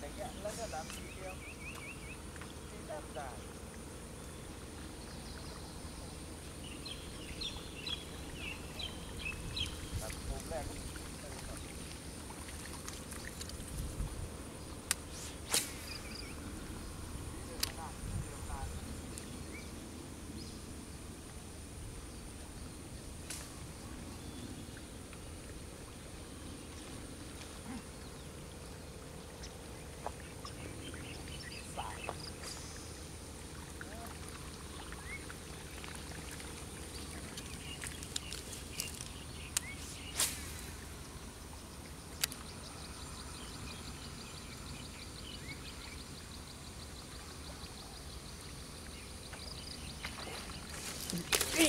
Sehingga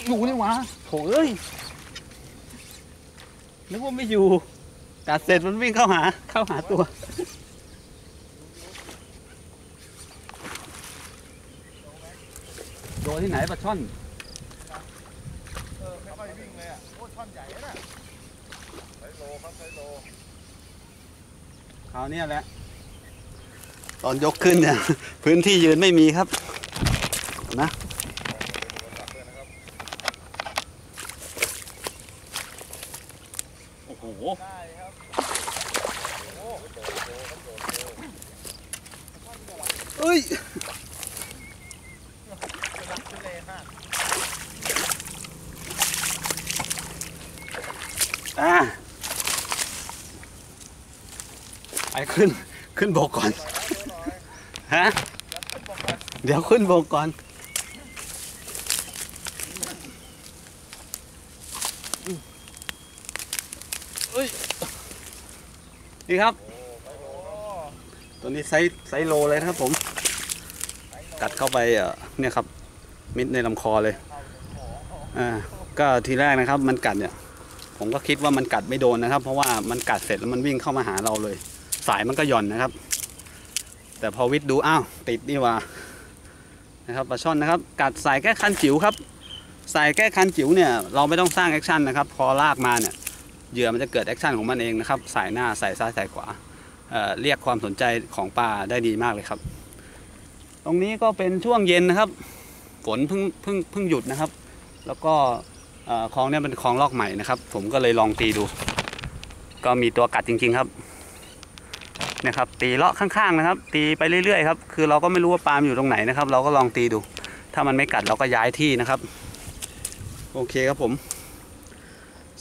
อยู่นี่หวะโถเอ้ยนึกว่าไม่อยู่กัดเสร็จมันวิ่งเข้าหาเข้าหาตัว โดนที่ไหนปลาช่อนเออไม่ค่อยวิ่งเลยอะโอ้ท่อนใหญ่นะไซโลครับไซโลคราวนี้แหละ ตอนยกขึ้นเนี่ย พื้นที่ยืนไม่มีครับนะ โอ้โห ได้ครับโอ้โดดโดดครับโดดโดด เอ้ยอ่าไปขึ้น ขึ้นบกก่อน ฮะ เดี๋ยวขึ้นบกก่อน เอ้ยนี่ครับ ตัวนี้ไซส์ไซส์โลเลยนะครับผม กัดเข้าไปเนี่ยครับ มิดในลำคอเลย อ่า ก็ทีแรกนะครับ มันกัดเนี่ย ผมก็คิดว่ามันกัดไม่โดนนะครับ เพราะว่ามันกัดเสร็จแล้วมันวิ่งเข้ามาหาเราเลย สายมันก็หย่อนนะครับ แต่พอวิทย์ดูอ้าวติดนี่ว่านะครับปลาช่อนนะครับ กัดสายแก้คันจิ๋วครับ สายแก้คันจิ๋วเนี่ยเราไม่ต้องสร้างแอคชั่นนะครับ พอลากมาเนี่ย เหยื่อมันจะเกิดแอคชั่นของมันเองนะครับสายหน้าสายซ้ายสายขวาเเรียกความสนใจของปลาได้ดีมากเลยครับ ตรงนี้ก็เป็นช่วงเย็นนะครับ ฝนเพิ่งเพิ่งเพิ่งหยุดนะครับ แล้วก็คลองเนี่ยเป็นคลองลอกใหม่นะครับ ผมก็เลยลองตีดู ก็มีตัวกัดจริง ๆครับนะครับตีเลาะข้างๆนะครับ ตีไปเรื่อยๆครับคือเราก็ไม่รู้ว่าปลามอยู่ตรงไหนนะครับ เราก็ลองตีดู ถ้ามันไม่กัดเราก็ย้ายที่นะครับ โอเคครับผม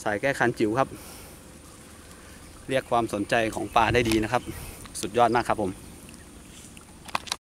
สายแก้คันจิ๋วครับ เรียกความสนใจของปลาได้ดีนะครับ สุดยอดมากครับผม